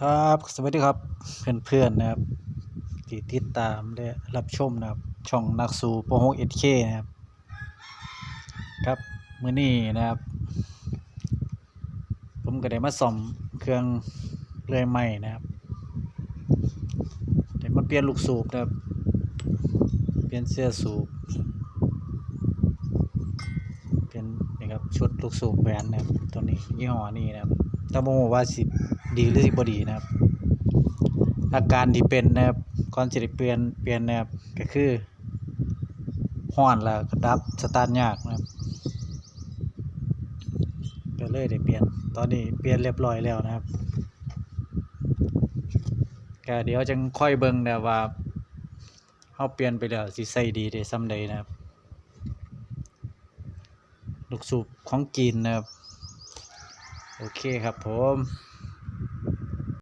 ครับ สวัสดีครับ เพื่อนๆนะครับที่ติดตามและรับชมนะครับ ช่องนักสู่โปรโฮเอ็ดเคนะครับ ครับมื้อนี้นะครับ ผมก็ได้มาซ่อมเครื่องเลื่อยไม้นะครับได้มาเปลี่ยนลูกสูบนะครับ เปลี่ยนเสื้อสูบ เปลี่ยนนี่ครับชุดลูกสูบแหวนนะครับตัวนี้ยี่ห้อนี้นะครับ แต่บ่รู้ว่าสิดีหรือสิบ่ดีนะครับอาการที่เป็นนะครับก่อนสิได้เปลี่ยนเปลี่ยนนะครับก็คือฮ้อนแล้วก็ดับสตาร์ทยากนะครับก็เลยได้เปลี่ยนตอนนี้เปลี่ยนเรียบร้อยแล้วนะครับก็เดี๋ยวจังค่อยเบิ่งนะว่าเฮาเปลี่ยนไปแล้วสิใส่ดีได้ส่ำใดนะครับลูกสูบของจีนนะครับ โอเคครับผม